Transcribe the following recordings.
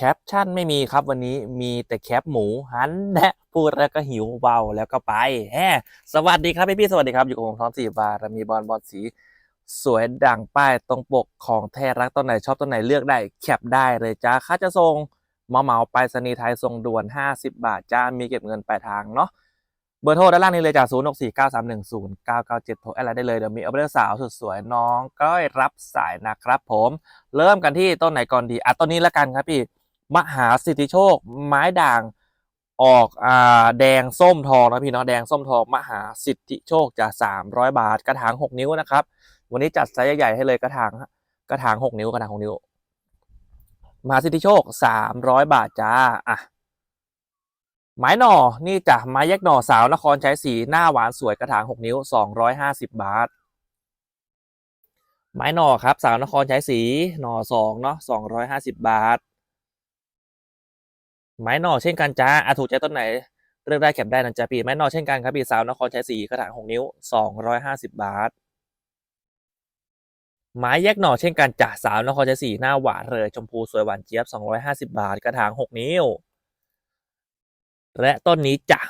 แคปชั่นไม่มีครับวันนี้มีแต่แคปหมูหันแนะพูดแล้วก็หิวเบาแล้วก็ไปแฮสวัสดีครับพี่พี่สวัสดีครับ อยู่กับผมทอมสีบารมีบอลบอลสีสวยดังป้ายตรงปกของแท้รักต้นไหนชอบต้นไหนเลือกได้แคปได้เลยจ้าค่าจะส่งมาเหมาไปรษณีไทยส่งด่วน 50 บาทจ้ามีเก็บเงินปลายทางเนาะเบอร์โทรด้านล่างนี้เลยจาก0 6 4 9 3 1 0 9 9 7โทรอะไรได้เลยเดี๋ยวมีอัปเดตสาวสุดสวยน้องก้อยรับสายนะครับผม เริ่มกันที่ต้นไหนก่อนดีอะต้นนี้ละกันครับพี่ มหาสิทธิโชค ไม้ด่างออกอ่าแดงส้มทองนะพี่เนาะแดงส้มทองมหาสิทธิโชคจะ300 บาท กระถาง 6 นิ้วนะครับ วันนี้จัดไซส์ใหญ่ให้เลยกระถางกระถาง 6 นิ้วกระถาง 6 นิ้ว มหาสิทธิโชค 300 บาทจ้าอะไม้หน่อนี่จ้ะไม้แยกหน่อสาวนครใชัยศรีหน้าหวานสวยกระถาง 6 นิ้ว 250 บาท ไม้หน่อครับสาวนครใชัยศรีหน่อสองเนาะ250 บาท ไม้หน่อเช่นกันจ้าอาถูกใจต้นไหน เลือกได้แคปได้นะจ๊ะพี่ไม้หน่อเช่นกันครับพี่สาวนครชัยศรีกระถาง6นิ้ว250บบาท ไม้แยกหน่อเช่นกันจ้ะสาวนครชัยศรีหน้าหวานเลยชมพูสวยหวานเจี๊ยบ250บาท กระถาง6นิ้ว และต้นนี้จ้ะ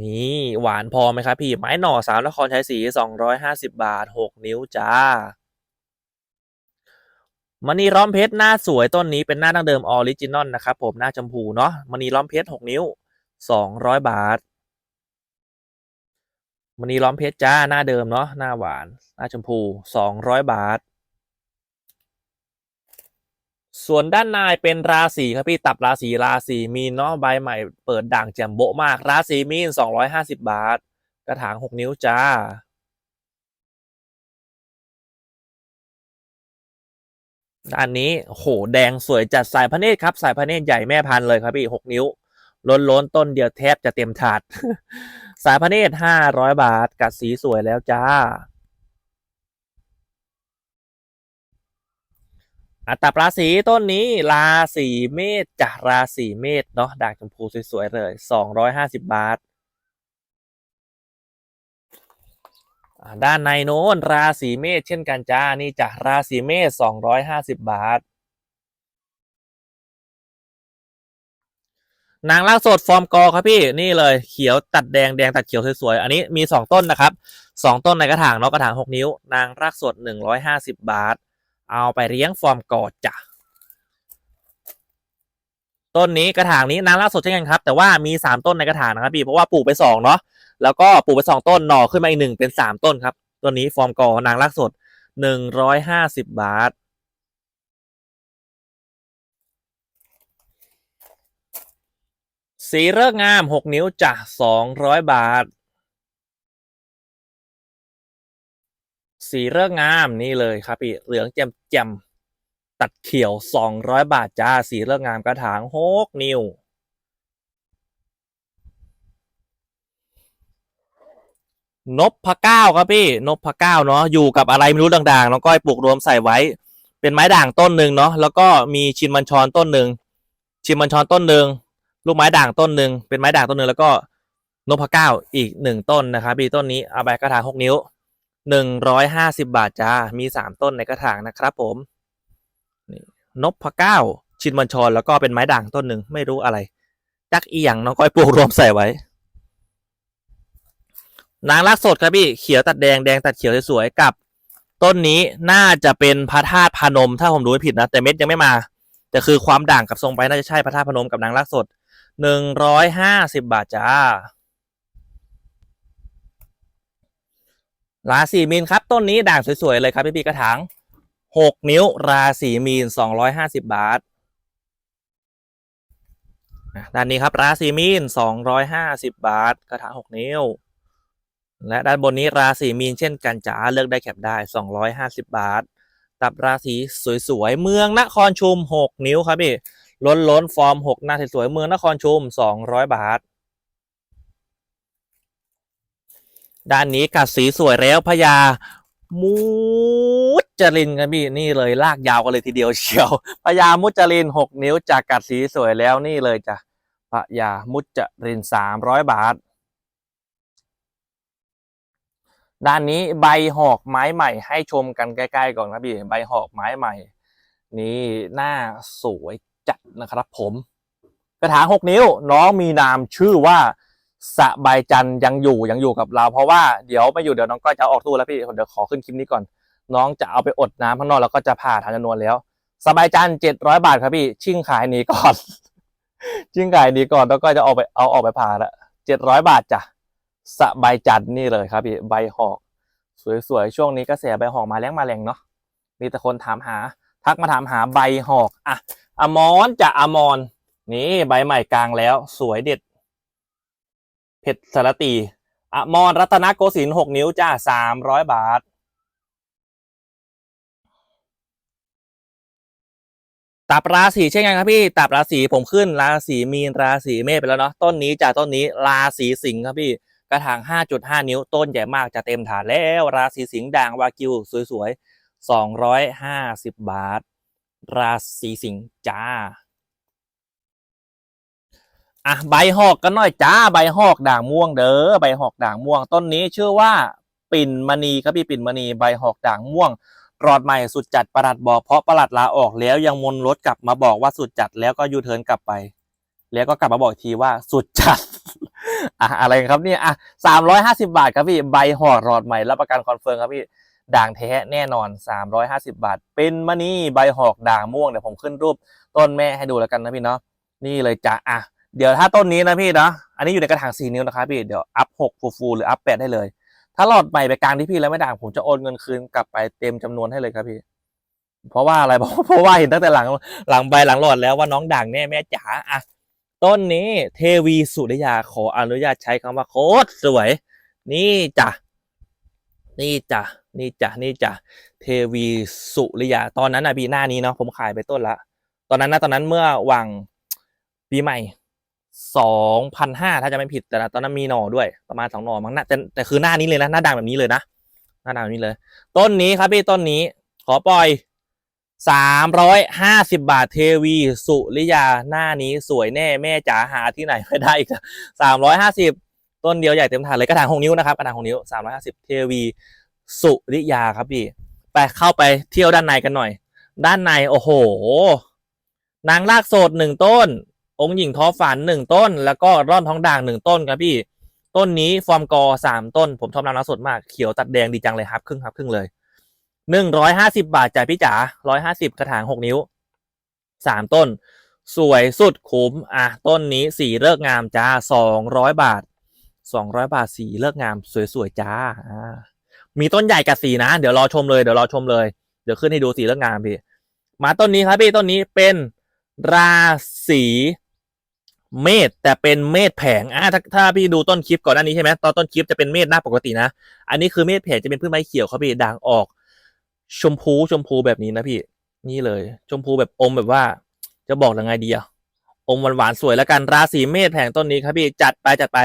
นี่หวานพอไหมครับพี่ไม้หน่อสาวนครชัยศรี250บาท6นิ้วจ้า มณีล้อมเพชรหน้าสวยต้นนี้เป็นหน้าดั้งเดิมออริจินอลนะครับผมหน้าชมพูเนาะมณีล้อมเพชร6นิ้ว200บาทมณีล้อมเพชรจ้าหน้าเดิมเนาะหน้าหวาน หน้าชมพู200บาท ส่วนด้านในเป็นราศีครับพี่ตับราศีราศีมีนเนาะใบใหม่เปิดด่างแจ่มโบะมากราศีมีน250บาท กระถาง6นิ้วจ้า ด้านนี้โหแดงสวยจัดสายพระเนตรครับ สายพระเนตรใหญ่แม่พันเลยครับพี่6นิ้วล้นล้นต้นเดียวแทบจะเต็มถาด สายพระเนตร500บาท กัดสีสวยแล้วจ้า อัตราราศีต้นนี้ราศีเมษจ้ะราศีเมษเนาะด่างชมพูสวยๆเลย250บาทอ่าท ด้านในโน้นราศีเมษเช่นกันจ้า นี่จ้ะราศีเมษ250บาท นางลากสดฟอร์มกอครับพี่นี่เลยเขียวตัดแดงแดงตัดเขียวสวยๆ อันนี้มีสองต้นนะครับสองต้นในกระถางเนาะกระถางหกนิ้ว นางรากสดหนึ่งร้อยห้าสิบบาท เอาไปเลี้ยงฟอร์มกอจ้ะต้นนี้กระถางนี้นางรากสดเช่นกันครับ แต่ว่ามีสามต้นในกระถางนะครับพี่เพราะว่าปลูกไปสองเนาะ แล้วก็ปลูกไปสองต้นหน่อขึ้นมาอีกหนึ่งเป็นสามต้นครับต้นนี้ฟอร์มกอนางรากสดหนึ่งร้อยห้าสิบบาท สีเลิกงามหกนิ้วจ้ะสองร้อยบาท สีเลิกงามนี่เลยครับพี่เหลืองแจ่มแจ่มตัดเขียวสองร้อยบาทจ้าสีเลิกงามกระถางหกนิ้ว นพพะเก้าครับพี่นพพะเก้าเนาะอยู่กับอะไรไม่รู้ด่างๆน้องก้อยปลูกรวมใส่ไว้ เป็นไม้ด่างต้นหนึ่งเนาะแล้วก็มีชินบัญชรต้นหนึ่งชินบัญชรต้นหนึ่งลูกไม้ด่างต้นหนึ่งเป็นไม้ด่างต้นหนึ่งแล้วก็นพเก้าอีกหนึ่งต้นนะครับพี่ต้นนี้เอาไปกระถางหกนิ้วหนึ่งร้อยห้าสิบบาทจ้ามีสามต้นในกระถางนะครับผมนี่นพเก้าชินบัญชรแล้วก็เป็นไม้ด่างต้นหนึ่งไม่รู้อะไรจักอีหยังน้องก้อยปลูกรวมใส่ไว้ นางรักสดครับพี่เขียวตัดแดงแดงตัดเขียวสวยๆกับ ต้นนี้น่าจะเป็นพระธาตุพนม ถ้าผมดูไม่ผิดนะ แต่เม็ดยังไม่มา แต่คือความด่างกับทรงไปน่าจะใช่พระธาตุพนมกับนางรักสดหนึ่งร้อยห้าสิบบาทจ้าราศีมีนครับ ต้นนี้ด่างสวยๆเลยครับพี่ปีกระถางหกนิ้วราศีมีนสองร้อยห้าสิบบาทด้านนี้ครับราศีมีนสองร้อยห้าสิบบาท กระถางหกนิ้ว และด้านบนนี้ราศีมีนเช่นกันจ้าเลือกได้แคปได้สองร้อยห้าสิบบาท ตับราศีสวยๆ เมืองนครชุมหกนิ้วครับพี่ล้นล้นๆฟอร์มหกหน้าสวยๆเมืองนครชุมสองร้อยบาท ด้านนี้กัดสีสวยแล้วพญามุจรินกันพี่นี่เลยลากยาวกันเลยทีเดียวเชียวพญามุจรินหกนิ้วจากกัดสีสวยแล้วนี่เลยจ้ะพญามุจรินสามร้อยบาท ด้านนี้ใบหอกไม้ใหม่ ให้ชมกันใกล้ๆก่อนครับพี่ใบหอกไม้ใหม่ นี่หน้าสวยจัดนะครับผม กระถางหกนิ้วน้องมีนามชื่อว่าสบายจันยังอยู่ยังอยู่กับเรา เพราะว่าเดี๋ยวไม่อยู่เดี๋ยวน้องก็จะออกตู้แล้วพี่เดี๋ยวขอขึ้นคลิปนี้ก่อน น้องจะเอาไปอดน้ำข้างนอกแล้วก็จะผ่าทางจำนวนแล้ว สบายจันเจ็ดร้อยบาทครับพี่ ชิ่งขายหนีก่อน ชิ่งขายหนีก่อนแล้วก็จะเอาไปเอาออกไปผ่าละเจ็ดร้อยบาทจ้ะ สบายจันนี่เลยครับพี่ใบหอก สวยๆ ช่วงนี้กระแสใบหอกมาแรงมาแรงเนาะมีแต่คนถามหา ทักมาถามหาใบหอกอะอมรจะอมรนี่ใบใหม่กลางแล้ว สวยเด็ดเพชรสารตีอมรรัตนโกสินทร์หกนิ้วจ้าสามร้อยบาทตับราศีเช่นกันครับพี่ตับราศีผมขึ้นราศีมีนราศีเมษไปแล้วเนาะต้นนี้จากต้นนี้ราศีสิงห์ครับพี่ กระถาง 5.5 นิ้วต้นใหญ่มากจะเต็มฐานแล้วราศีสิงห์ด่างวากิวสวยๆ 250 บาท ราศีสิงห์จ้า อะใบหอกกันหน่อยจ้าใบหอกด่างม่วงเด้อใบหอกด่างม่วงต้นนี้ชื่อว่าปิ่นมณีครับพี่ปิ่นมณีใบหอกด่างม่วงรอดใหม่สุดจัดประหลัดบอกเพราะประหลัดลาออกแล้วยังมนรถกลับมาบอกว่าสุดจัดแล้วก็ยูเทิร์นกลับไป แล้วก็กลับมาบอกอีกทีว่าสุดจัด อะอะไรครับเนี่ยอะสามร้อยห้าสิบาทครับพี่ใบห่อรอดใหม่รับประกันคอนเฟิร์มครับพี่ด่างแท้แน่นอนสามร้อยห้าสิบาท เป็นมณีใบหอกด่างม่วงเดี๋ยวผมขึ้นรูปต้นแม่ให้ดูแล้วกันนะพี่เนาะนี่เลยจ้ะอะเดี๋ยวถ้าต้นนี้นะพี่เนาะอันนี้อยู่ในกระถางสี่นิ้วนะครับพี่เดี๋ยวอัพหกฟูๆหรืออัพแปดได้เลย ถ้าหลอดใหม่ไปกลางที่พี่แล้วไม่ด่างผมจะโอนเงินคืนกลับไปเต็มจำนวนให้เลยครับพี่ เพราะว่าอะไรเพราะเพราะว่าเห็นตั้งแต่หลังหลังใบหลังหลอดแล้วว่าน้องด่างแน่แม่จ๋าอะ ต้นนี้เทวีสุริยาขออนุญาตใช้คำว่าโคตรสวย นี่จ้ะนี่จ้ะนี่จ้ะนี่จ้ะเทวีสุริยา ตอนนั้นอะปีหน้านี้เนาะผมขายไปต้นละ ตอนนั้นนะตอนนั้นเมื่อวังปีใหม่สองพันห้าถ้าจะไม่ผิดแต่ละตอนนั้นมีหน่อด้วยประมาณสองหน่อมั้งนะแต่แต่คือหน้านี้เลยนะหน้าด่างแบบนี้เลยนะหน้าด่างแบบนี้เลย ต้นนี้ครับพี่ต้นนี้ ขอปล่อย สามร้อยห้าสิบาทเทวี สุริยาหน้านี้สวยแน่แม่จ๋าหาที่ไหนไม่ได้อีกสามร้อยห้าสิบต้นเดียวใหญ่เต็มถาดเลยกระถางหกนิ้วนะครับกระถางหกนิ้วสามร้อยห้าสิบเทวีสุริยาครับพี่ ไปเข้าไปเที่ยวด้านในกันหน่อย ด้านในโอ้โห นางลากโสดหนึ่งต้น องค์หญิงท้อฝันหนึ่งต้น แล้วก็ร่อนท้องด่างหนึ่งต้นครับพี่ ต้นนี้ฟอร์มกอสามต้น ผมชอบนางลากโสดมากเขียวตัดแดงดีจังเลยครับ ครึ่งครับครึ่งเลย หนึ่งร้อยห้าสิบาทจ่ายพี่จ๋าร้อยห้าสิบกระถางหกนิ้วสามต้น สวยสุดคุ้มอะต้นนี้สีเลิกงามจ้าสองร้อยบาทสองร้อยบาทสีเลิกงามสวยๆจ้าอ่ามีต้นใหญ่กับสีนะ เดี๋ยวรอชมเลยเดี๋ยวรอชมเลยเดี๋ยวขึ้นให้ดูสีเรื่องงามพี่ มาต้นนี้ครับพี่ต้นนี้เป็นราศีเมษแต่เป็นเมษแผงอะถ้าถ้าพี่ดูต้นคลิปก่อนหน้านี้ใช่ไหมตอนต้นคลิปจะเป็นเมษหน้าปกตินะ อันนี้คือเมษแผงจะเป็นพืชไม้เขียวครับพี่ด่างออก ชมพูชมพูแบบนี้นะพี่ นี่เลย ชมพูแบบอมแบบว่า จะบอกยังไงดีอะอมหวานหวานๆสวยแล้วกันราศีเมษแผงต้นนี้ครับพี่จัดไปจัดไป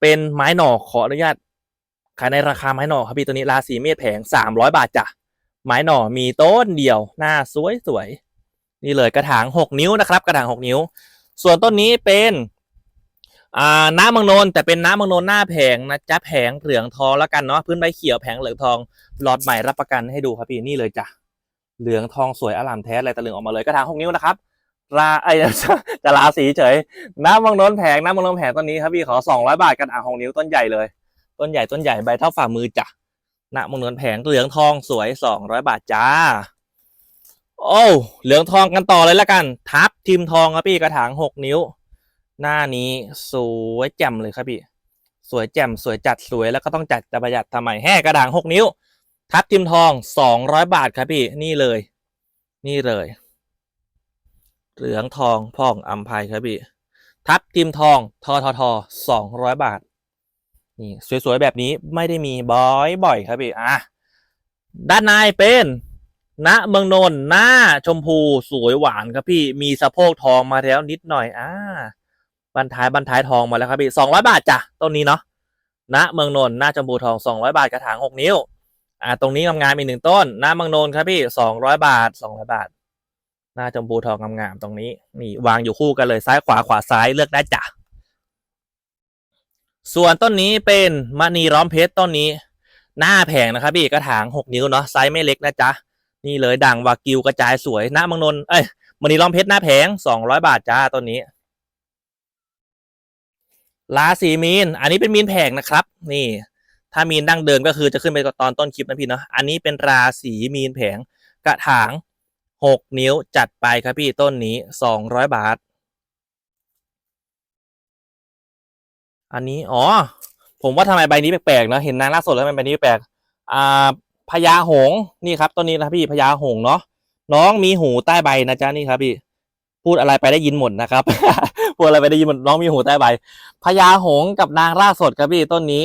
เป็นไม้หน่อขออนุญาตขายในราคาไม้หน่อครับพี่ตัวนี้ราศีเมษแผงสามร้อยบาทจ้ะไม้หน่อมีต้นเดียวหน้าสวยสวยนี่เลยกระถางหกนิ้วนะครับ กระถางหกนิ้ว ส่วนต้นนี้เป็น อ่าน้ำมังนนแต่เป็นน้ำมังนนหน้าแผงนะจ๊ะแผงเหลืองทองแล้วกันเนาะพื้นใบเขียวแผงเหลืองทองหลอดใหม่รับประกันให้ดูครับพี่นี่เลยจ้ะเหลืองทองสวยอลามแท้อะไรตะลึงออกมาเลยกระถางหกนิ้วนะครับราไอจะราสีเฉย น้ำมังนนแผงน้ำมังนนแผงต้นนี้ครับพี่ขอสองร้อยบาทกระถางหกนิ้วต้นใหญ่เลย ต้นใหญ่ต้นใหญ่ใบเท่าฝ่ามือจ้ะณมงนนแผงเหลืองทองสวยสองร้อยบาทจ้าโอ้เหลืองทองกันต่อเลยละกัน ทับทิมทองครับพี่กระถางหกนิ้ว หน้านี้สวยแจ่มเลยครับพี่ สวยแจ่มสวยจัดสวยแล้วก็ต้องจัดจะประหยัดทำไมแห่กระถางหกนิ้ว ทับทิมทองสองร้อยบาทครับพี่นี่เลย นี่เลย เหลืองทองพ่องอัมภัยครับพี่ทับทิมทองทอทอทอสองร้อยบาท นี่สวยๆแบบนี้ไม่ได้มีบ่อยๆครับพี่อะด้านในเป็นณเมืองนนท์หน้าชมพูสวยหวานครับพี่ มีสะโพกทองมาแล้วนิดหน่อยอ่า บันท้ายบันท้ายทองมาแล้วครับพี่สองร้อยบาทจ้ะต้นนี้เนาะณเมืองนนท์หน้าชมพูทองสองร้อยบาทกระถางหกนิ้ว อ่า ตรงนี้งามๆอีกหนึ่งต้นหน้าเมืองนนท์ครับพี่สองร้อยบาทสองร้อยบาท หน้าชมพูทองงามๆตรงนี้นี่วางอยู่คู่กันเลยซ้ายขวาขวาซ้ายเลือกได้จ้ะส่วนต้นนี้เป็นมณีร้อมเพชรต้นนี้ หน้าแผงนะครับพี่กระถางหกนิ้วเนาะไซส์ไม่เล็กนะจ๊ะนี่เลยด่างวากิวกระจายสวยหน้ามังนนท์เอ้ยมณีล้อมเพชรหน้าแผงสองร้อยบาทจ้าต้นนี้ ราศีมีน อันนี้เป็นมีนแผงนะครับ นี่ ถ้ามีนดั้งเดิมก็คือจะขึ้นไปตอนต้นคลิปนะพี่เนาะ อันนี้เป็นราศีมีนแผงกระถางหกนิ้วจัดไปครับพี่ต้นนี้สองร้อยบาท อันนี้อ๋อ ผมว่าทำไมใบนี้แปลกๆเนาะเห็นนางล่าสดแล้วทำไมใบนี้แปลกอ่าพญาหงส์นี่ครับต้นนี้นะพี่พญาหงส์เนาะน้องมีหูใต้ใบนะจ๊ะนี่ครับพี่ พูดอะไรไปได้ยินหมดนะครับ พูดอะไรไปได้ยินหมดน้องมีหูใต้ใบพญาหงกับนางล่าสดครับพี่ต้นนี้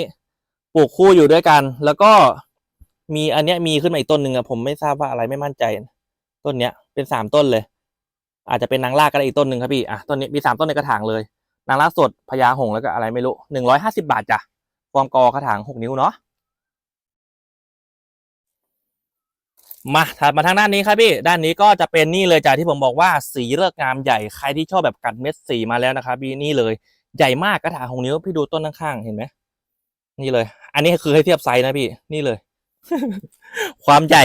ปลูกคู่อยู่ด้วยกัน แล้วก็มีอันเนี้ยมีขึ้นมาอีกต้นหนึ่งอะผมไม่ทราบว่าอะไรไม่มั่นใจ ต้นเนี้ยเป็นสามต้นเลย อาจจะเป็นนางล่ากก็ได้อีกต้นหนึ่งครับพี่อะต้นนี้มีสามต้นในกระถางเลย นางล่าสดพญาหงแล้วก็อะไรไม่รู้หนึ่งร้อยห้าสิบาทจ้ะฟอร์มกอกระถางหกนิ้วเนาะ มาถัดมาทางด้านนี้ครับพี่ด้านนี้ก็จะเป็นนี่เลยจ้ะที่ผมบอกว่าสีเลิกงามใหญ่ใครที่ชอบแบบกัดเม็ดสีมาแล้วนะครับพี่นี่เลยใหญ่มากกระถางหกนิ้วพี่ดูต้นข้างๆเห็นไหมนี่เลย อันนี้คือให้เทียบไซส์นะพี่นี่เลย ความใหญ่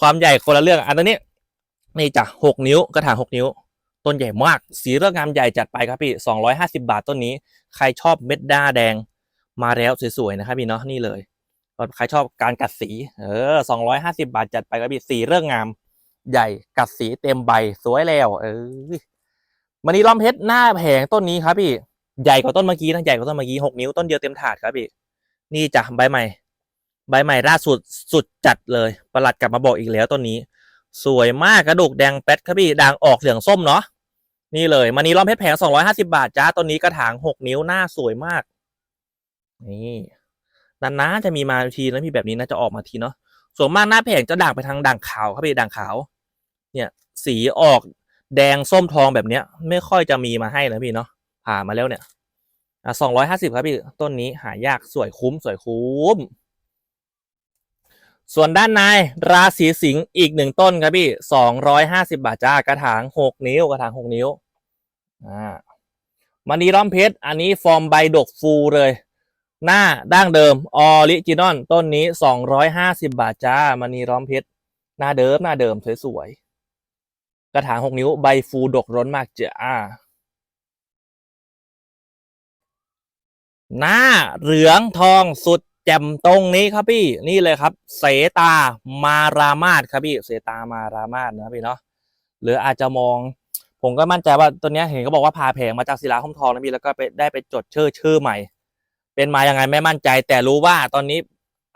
ความใหญ่คนละเรื่องอันนี้นี่จ้ะหกนิ้วกระถางหกนิ้ว ต้นใหญ่มาก สีเลือกงามใหญ่จัดไปครับพี่สองร้อยห้าสิบาทต้นนี้ ใครชอบเม็ดด้าแดงมาแล้วสวยๆนะครับพี่เนาะนี่เลย ใครชอบการกัดสีเออสองร้อยห้าสิบาทจัดไปครับพี่สีเรื่องงาม ใหญ่กัดสีเต็มใบสวยแล้ว เออมันนี้ล้อมเพชรหน้าแผงต้นนี้ครับพี่ใหญ่กว่าต้นเมื่อกี้นะใหญ่กว่าต้นเมื่อกี้หกนิ้วต้นเดียวเต็มถาดครับพี่นี่จ้ะใบใหม่ ใบใหม่ล่าสุดสุดจัดเลยประหลัดกลับมาบอกอีกแล้วต้นนี้ สวยมากกระดูกแดงแป๊ดครับพี่ด่างออกเหลืองส้มเนาะนี่เลยมันนี้ล้อมเพชรแผงสองร้อยห้าสิบาทจ้าต้นนี้กระถางหกนิ้วหน้าสวยมาก นี่ นานๆจะมีมาทีนะพี่แบบนี้นะจะออกมาทีเนาะส่วนมากหน้าแผงจะด่างไปทางด่างขาวครับพี่ด่างขาว เนี่ย สีออกแดงส้มทองแบบเนี้ย ไม่ค่อยจะมีมาให้นะพี่เนาะผ่ามาแล้วเนี่ยอะสองร้อยห้าสิบครับพี่ต้นนี้หายากสวยคุ้มสวยคุ้ม ส่วนด้านในราศีสิงห์อีกหนึ่งต้นครับพี่สองร้อยห้าสิบาทจ้ากระถางหกนิ้วกระถางหกนิ้วอ่ามันนีล้อมเพชรอันนี้ฟอร์มใบดกฟูเลย หน้าดั้งเดิมออริจินอลต้นนี้สองร้อยห้าสิบาทจ้ามันนีล้อมเพชรหน้าเดิมหน้าเดิมสวยๆกระถางหกนิ้วใบฟูดกร้นมากจ้าหน้าเหลืองทองสุดแจ่มตรงนี้ครับพี่นี่เลยครับ เสตามารามาดครับพี่เสตามารามาดนะพี่เนาะหรืออาจจะมอง ผมก็มั่นใจว่าตัวนี้เห็นเขาบอกว่าพาแผงมาจากศิลาคมทองนะพี่แล้วก็ไปได้ไปจดชื่อชื่อใหม่ เป็นมายังไงไม่มั่นใจ แต่รู้ว่าตอนนี้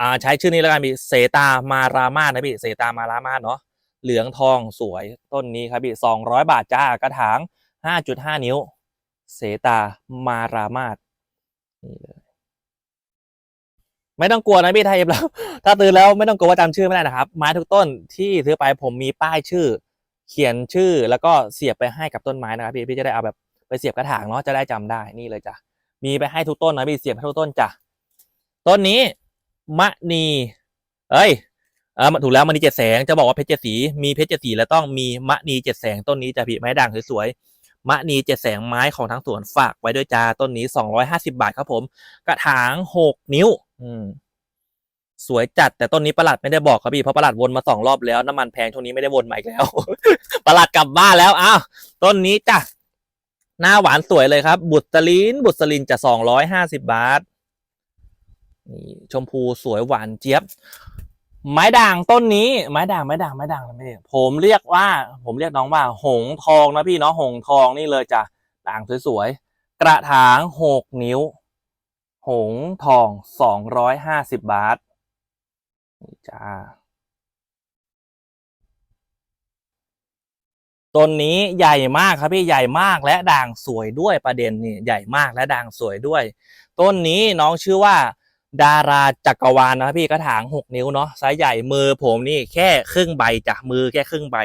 อ่าใช้ชื่อนี้แล้วกันพี่เสตามารามาดนะพี่เสตามารามาดเนาะเหลืองทองสวยต้นนี้ครับพี่สองร้อยบาทจ้ากระถางห้าจุดห้านิ้ว เสตามารามาดนี่เลยไม่ต้องกลัวนะพี่ไทยแล้วถ้าตื่นแล้วไม่ต้องกลัวว่าจำชื่อไม่ได้นะครับไม้ทุกต้นที่ซื้อไปผมมีป้ายชื่อ เขียนชื่อแล้วก็เสียบไปให้กับต้นไม้นะครับพี่พี่จะได้เอาแบบไปเสียบกระถางเนาะจะได้จำได้นี่เลยจ้ะ มีไปให้ทุกต้นนะพี่เสียบให้ทุกต้นจ้ะต้นนี้มะนี เอ้ยเออถูกแล้วมณีเจ็ดแสงจะบอกว่าเพชรเจ็ดสีมีเพชรเจ็ดสีแล้วต้องมีมะนีเจ็ดแสงต้นนี้จะพี่ไม้ด่างสวยๆมะนีเจ็ดแสงไม้ของทั้งสวนฝากไว้ด้วยจ้าต้นนี้สองร้อยห้าสิบาทครับผม กระถางหกนิ้ว อืมสวยจัดแต่ต้นนี้ประหลัดไม่ได้บอกครับพี่เพราะประหลัดวนมาสองรอบแล้วน้ำมันแพงช่วงนี้ไม่ได้วนมาอีกแล้วประหลัดกลับบ้านแล้วอ้าวต้นนี้จ้ะ หน้าหวานสวยเลยครับ บุตรินบุตรินจะสองร้อยห้าสิบบาทนี่ชมพูสวยหวานเจี๊ยบ ไม้ด่างต้นนี้ไม้ด่างไม้ด่างไม้ด่างนะพี่ผมเรียกว่า ผมเรียกน้องว่า หงทองนะพี่เนาะหงทองนี่เลยจ้ะด่างสวยๆกระถางหกนิ้ว หงทองสองร้อยห้าสิบบาทนี่จ้า ต้นนี้ใหญ่มากครับพี่ใหญ่มากและด่างสวยด้วยประเด็นนี่ใหญ่มากและด่างสวยด้วย ต้นนี้น้องชื่อว่า ดาราจักรวาลนะครับพี่กระถางหกนิ้วเนาะไซส์ใหญ่มือผมนี่แค่ครึ่งใบจ้ะมือแค่ครึ่งใบ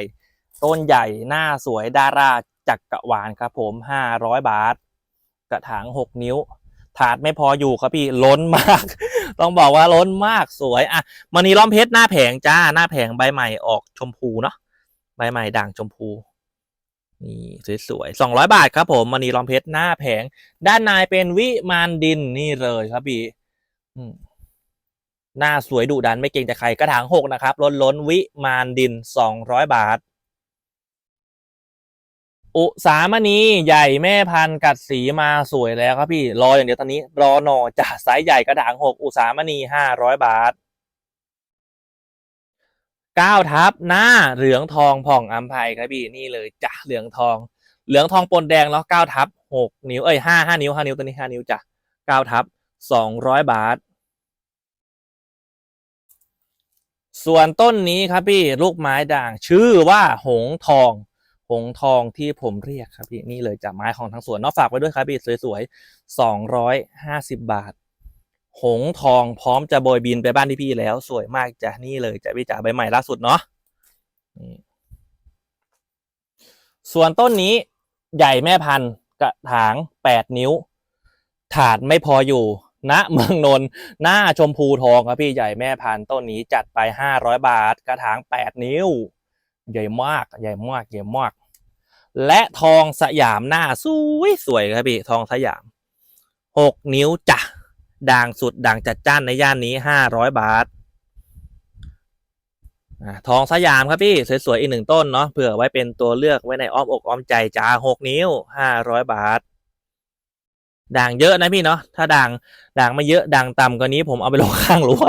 ต้นใหญ่หน้าสวยดาราจักรวาลครับผมห้าร้อยบาท กระถางหกนิ้ว ถาดไม่พออยู่ครับพี่ล้นมาก ต้องบอกว่าล้นมากสวยอะมันนีล้อมเพชรหน้าแผงจ้าหน้าแผงใบใหม่ออกชมพูเนาะใบใหม่ด่างชมพู นี่สวยๆสองร้อยบาทครับผมมันนีล้อมเพชรหน้าแผง ด้านในเป็นวิมานดินนี่เลยครับพี่หน้าสวยดุดันไม่เกรงใจใครกระถางหกนะครับล้นล้นวิมานดินสองร้อยบาท อุสามณีใหญ่แม่พันธุ์กัดสีมาสวยแล้วครับพี่ รออย่างเดียวตอนนี้ รอหนอจ่าไซส์ใหญ่กระถางหกอุสามณีห้าร้อยบาท ก้าทับหน้าเหลืองทองผ่องอัมภัยครับพี่นี่เลยจ้ะเหลืองทอง เหลืองทองปนแดงแล้วเก้าทับหกนิ้วเอ้ยห้าห้านิ้วห้านิ้วตัวนี้ห้านิ้วจ้ะเก้าทับสองร้อยบาท ส่วนต้นนี้ครับพี่ลูกไม้ด่างชื่อว่าหงทอง หงทองที่ผมเรียกครับพี่นี่เลยจากไม้ของทั้งสวนนอกฝากไว้ด้วยครับพี่สวยๆสองร้อยห้าสิบบาท หงทองพร้อมจะโบยบินไปบ้านที่พี่แล้วสวยมากจ้ะนี่เลยจ้ะพี่จ๋าใบใหม่ล่าสุดเนาะนี่ส่วนต้นนี้ใหญ่แม่พันธุ์กระถางแปดนิ้ว ถาดไม่พออยู่ณเมืองนนท์หน้าชมพูทองครับพี่ใหญ่แม่พันธุ์ต้นนี้จัดไปห้าร้อยบาท กระถางแปดนิ้ว ใหญ่มากใหญ่มากใหญ่มาก และทองสยามหน้าสวยสวยครับพี่ทองสยามหกนิ้วจ้ะ ด่างสุดด่างจัดจ้านในย่านนี้ห้าร้อยบาททองสยามครับพี่สวยๆอีกหนึ่งต้นเนาะเผื่อไว้เป็นตัวเลือกไว้ในอ้อมอกอ้อมใจจ้าหกนิ้วห้าร้อยบาท ด่างเยอะนะพี่เนาะถ้าด่างด่างไม่เยอะด่างต่ำกว่านี้ผมเอาไปลงข้างรั้ว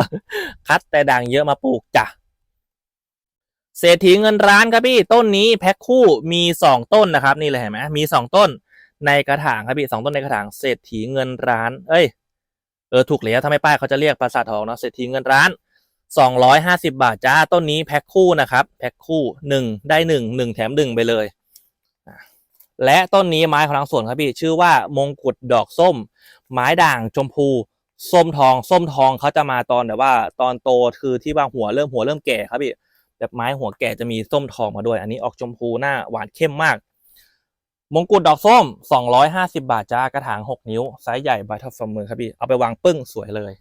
คัดแต่ด่างเยอะมาปลูกจ้ะเศรษฐีเงินร้านครับพี่ต้นนี้แพ็คคู่มีสองต้นนะครับ นี่เลยเห็นไหมมีสองต้นในกระถางครับพี่สองต้นในกระถางเศรษฐีเงินร้าน เอ้ย ออถูกแล้วถ้าไม่ป้ายเขาจะเรียกปราสาททองเนาะเศรษฐีเงินร้านสองร้อยห้าสิบาทจ้าต้นนี้แพ็คคู่นะครับแพ็คคู่หนึ่งได้หนึ่งหนึ่งแถมหนึ่งไปเลย และต้นนี้ไม้ของทางสวนครับพี่ชื่อว่ามงกุฎดอกส้ม ไม้ด่างชมพูส้มทอง ส้มทองเขาจะมาตอนแบบว่า ตอนโตคือที่ว่าหัวเริ่มหัวเริ่มแก่ครับพี่แบบไม้หัวแก่จะมีส้มทองมาด้วย อันนี้ออกชมพูหน้าหวานเข้มมาก มงกุฎดอกส้ม 250 บาทจ้ากระถาง 6 นิ้ว ไซส์ใหญ่ใบเท่าฝ่ามือครับพี่ เอาไปวางปึ้งสวยเลย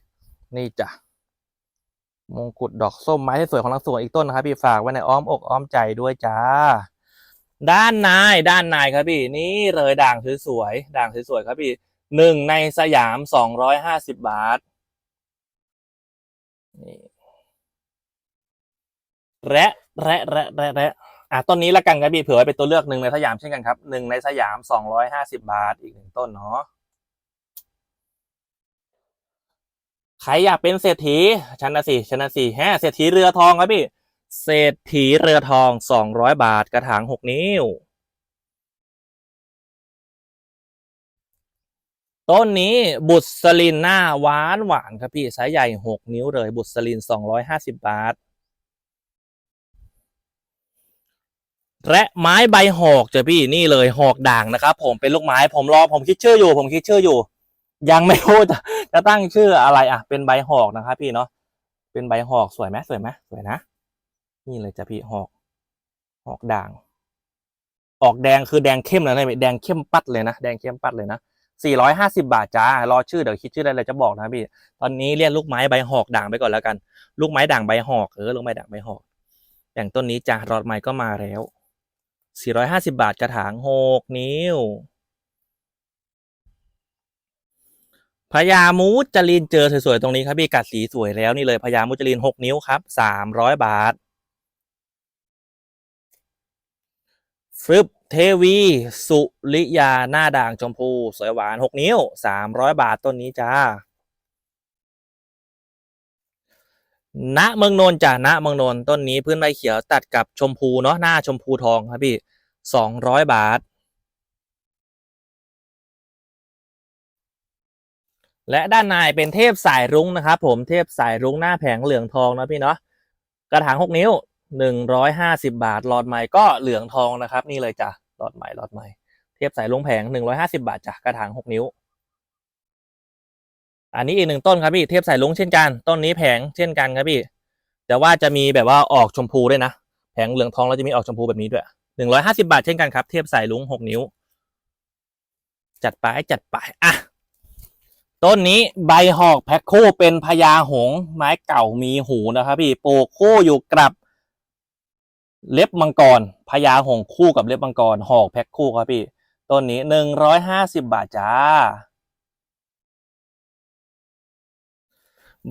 นี่จ้ะ มงกุฎดอกส้มไม้ที่สวยของทางสวนอีกต้นนะครับพี่ฝากไว้ในอ้อมอกอ้อมใจด้วยจ้า ด้านในด้านในครับพี่ นี่เลยด่างสวยๆด่างสวยๆครับพี่หนึ่งในสยาม 250 บาทนี่และและและและและ อะต้นนี้ละกันครับพี่เผื่อไว้เป็นตัวเลือกหนึ่งในสยามเช่นกันครับหนึ่งในสยามสองร้อยห้าสิบาทอีกหนึ่งต้นเนาะใครอยากเป็นเศรษฐีชนะสิชันะสิแฮะเศรษฐีเรือทองครับพี่เศรษฐีเรือทองสองร้อยบาทกระถางหกนิ้ว ต้นนี้บุษลินหน้าหวานหวานครับพี่ไซส์ใหญ่หกนิ้วเลย บุษลินสองร้อยห้าสิบบาท และไม้ใบหอกเจอพี่นี่เลยหอกด่างนะครับผมเป็นลูกไม้ผมรอผมคิดชื่ออยู่ ผมคิดชื่ออยู่ ยังไม่รู้จะจะตั้งชื่ออะไรอะ เป็นใบหอกนะครับพี่เนาะเป็นใบหอกสวยไหมสวยไหมสวยนะนี่เลยจ้ะพี่หอกหอกด่าง ออกแดงคือแดงเข้มนะเนี่ยแดงเข้มปัดเลยนะแดงเข้มปัดเลยนะสี่ร้อยห้าสิบาทจ้ารอชื่อเดี๋ยวคิดชื่อได้เลยจะบอกนะพี่ตอนนี้เรียกลูกไม้ใบหอกด่างไปก่อนแล้วกัน ลูกไม้ด่างใบหอกเออลูกไม้ด่างใบหอก อย่างต้นนี้จ้ารอดไม้ก็มาแล้ว 450 บาทกระถาง 6 นิ้วพญามูจลินเจอสวย ๆ ตรงนี้ครับพี่กัดสีสวยแล้วนี่เลยพญามูจลิน 6 นิ้วครับ 300 บาทฟึบเทวี สุริยา หน้าด่างชมพู สวยหวาน 6 นิ้ว 300 บาทต้นนี้จ้า ณเมืองนนท์จ้ะณเมืองนนท์ต้นนี้พื้นใบเขียวตัดกับชมพูเนาะหน้าชมพูทองครับพี่สองร้อยบาท และด้านในเป็นเทพสายรุ้งนะครับผมเทพสายรุ้งหน้าแผงเหลืองทองนะพี่เนาะกระถางหกนิ้วหนึ่งร้อยห้าสิบาทหลอดใหม่ก็เหลืองทองนะครับ นี่เลยจ้ะหลอดใหม่หลอดใหม่เทพสายรุ้งแผงหนึ่งร้อยห้าสิบาทจ้ะกระถางหกนิ้ว อันนี้อีกหนึ่งต้นครับพี่เทพสายลุงเช่นกัน ต้นนี้แผงเช่นกันครับพี่ แต่ว่าจะมีแบบว่าออกชมพูด้วยนะ แผงเหลืองทองแล้วจะมีออกชมพูแบบนี้ด้วยหนึ่งร้อยห้าสิบาทเช่นกันครับเทพสายลุงหกนิ้ว จัดไปจัดไปอะต้นนี้ใบหอกแพ็คคู่เป็นพญาหงไม้เก่ามีหูนะครับพี่ปลูกคู่อยู่กับเล็บมังกรพญาหงคู่กับเล็บมังกรหอกแพ็คคู่ครับพี่ ต้นนี้หนึ่งร้อยห้าสิบาทจ้า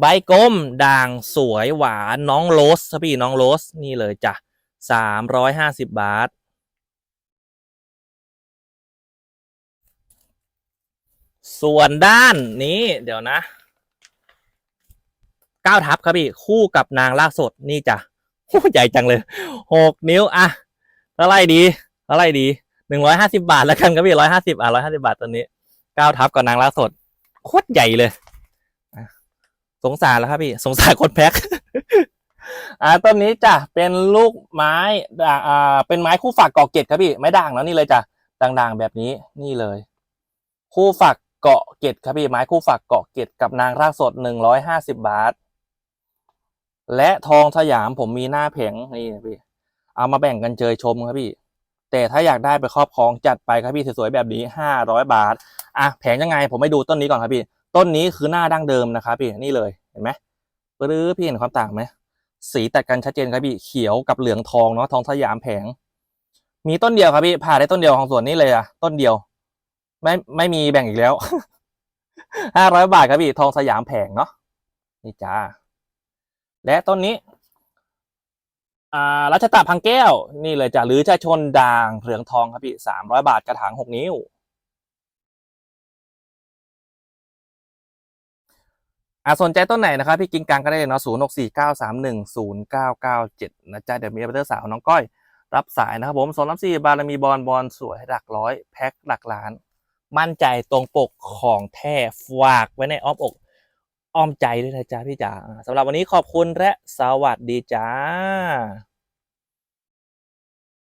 ใบกลมด่างสวยหวานน้องโรสครับพี่น้องโรสนี่เลยจ้ะสามร้อยห้าสิบบาท ส่วนด้านนี้เดี๋ยวนะเก้าทับครับพี่คู่กับนางลากสดนี่จ้ะใหญ่จังเลยหกนิ้วอะเท่าไรดีเท่าไรดีหนึ่งร้อยห้าสิบาทแล้วกันครับพี่ร้อยห้าสิบอะร้อยห้าสิบาทตัวนี้เก้าทับกับนางลากสดโคตรใหญ่เลย สงสารแล้วครับพี่สงสารคนแพ็คอ่าต้นนี้จ้ะเป็นลูกไม้อ่าเป็นไม้คู่ฝักเกาะเกตครับพี่ไม้ด่างแล้วนี่เลยจ้ะด่างๆแบบนี้นี่เลย คู่ฝักเกาะเกตครับพี่ไม้คู่ฝักเกาะเกตกับนางรากสดหนึ่งร้อยห้าสิบบาท และทองสยามผมมีหน้าแผงนี่พี่ เอามาแบ่งกันเจยชมครับพี่ แต่ถ้าอยากได้ไปครอบครองจัดไปครับพี่สวยๆแบบนี้ห้าร้อยบาทอะแผงยังไงผมไม่ดูต้นนี้ก่อนครับพี่ ต้นนี้คือหน้าดั้งเดิมนะครับพี่นี่เลยเห็นไหมปรือพี่เห็นความต่างไหมสีแตัดกันชัดเจนครับพี่เขียวกับเหลืองทองเนาะทองสยามแผง มีต้นเดียวครับพี่ผ่าได้ต้นเดียวของสวนนี้เลยอะต้นเดียว ไม่ไม่มีแบ่งอีกแล้วห้าร้อยบาทครับพี่ทองสยามแผงเนาะนี่จ้าและต้นนี้อ่ารัชตะพังแก้ว นี่เลยจ้ะหรือจะชนด่างเหลืองทองครับพี่สามร้อยบาทกระถางหกนิ้ว อ่าสนใจต้นไหนนะครับพี่กิงกังก็ได้เลยเนาะศูนย์หกสี่เก้าสามหนึ่งศูนย์เก้าเก้าเจ็ดนะจ๊ะเดี๋ยวมีอัปเดตสาวน้องก้อย รับสายนะครับผมสองรับสี่บารมีบอลบอลสวยหลักร้อยแพ็คหลักล้าน มั่นใจตรงปกของแท้ฝากไว้ในอ้อมอกอ้อมใจด้วยนะจ๊ะพี่จ๋าสำหรับวันนี้ขอบคุณและสวัสดีจ้า